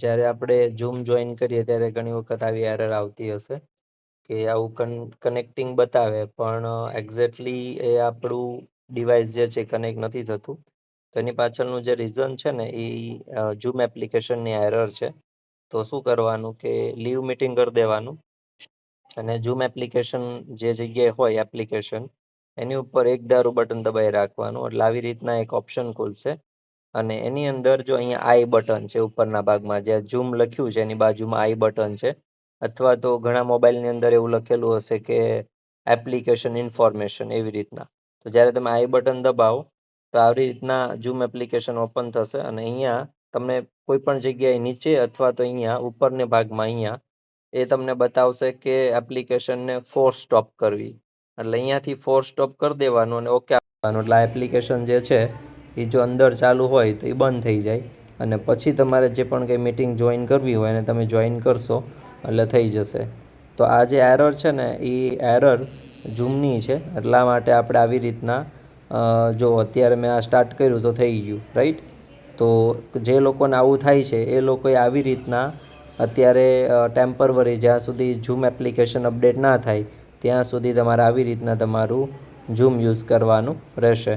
જ્યારે આપણે zoom join કરીએ ત્યારે ઘણી વખત આવી એરર આવતી હશે કે આવું કન કનેક્ટિંગ બતાવે, પણ એક્ઝેક્ટલી એ આપણું ડિવાઇસ જે છે કનેક્ટ નથી થતું. તો એની પાછળનું જે રીઝન છે ને, એ ઝૂમ એપ્લિકેશનની એરર છે. તો શું કરવાનું કે લીવ મીટિંગ કરી દેવાનું અને ઝૂમ એપ્લિકેશન જે જગ્યાએ હોય એપ્લિકેશન એની ઉપર એક ધારું બટન દબાવી રાખવાનું. એટલે આવી રીતના એક ઓપ્શન ખુલશે. અને એની અંદર જો અહીંયા આઈ બટન છે ઉપરના ભાગમાં જે ઝૂમ લખ્યું છે, એની બાજુમાં આઈ બટન છે, અથવા તો ઘણા મોબાઈલની અંદર એવું લખેલું હશે કે એપ્લિકેશન ઇન્ફોર્મેશન એવી રીતના. તો જ્યારે તમે આઈ બટન દબાવો, તો આવી રીતના ઝૂમ એપ્લિકેશન ઓપન થશે અને અહીંયા તમને કોઈ પણ જગ્યાએ નીચે અથવા તો અહીંયા ઉપરના ભાગમાં અહીંયા એ તમને બતાવશે કે એપ્લિકેશનને ફોર સ્ટોપ કરવી. એટલે અહીંયાથી ફોર સ્ટોપ કરી દેવાનું અને ઓકે આપવાનું. એટલે આ એપ્લિકેશન જે છે એ જો અંદર ચાલુ હોય તો એ બંધ થઈ જાય. અને પછી તમારે જે પણ કંઈ મિટિંગ જોઈન કરવી હોય એને તમે જોઈન કરશો, એટલે થઈ જશે. તો આ જે એરર છે ને, એ એરર ઝૂમની છે. એટલા માટે આપણે આવી રીતના જો અત્યારે મેં આ સ્ટાર્ટ કર્યું તો થઈ ગયું રાઈટ તો જે લોકોને આવું થાય છે, એ લોકોએ આવી રીતના અત્યારે ટેમ્પરવરી જ્યાં સુધી ઝૂમ એપ્લિકેશન અપડેટ ના થાય, ત્યાં સુધી તમારે આવી રીતના તમારું ઝૂમ યુઝ કરવાનું રહેશે.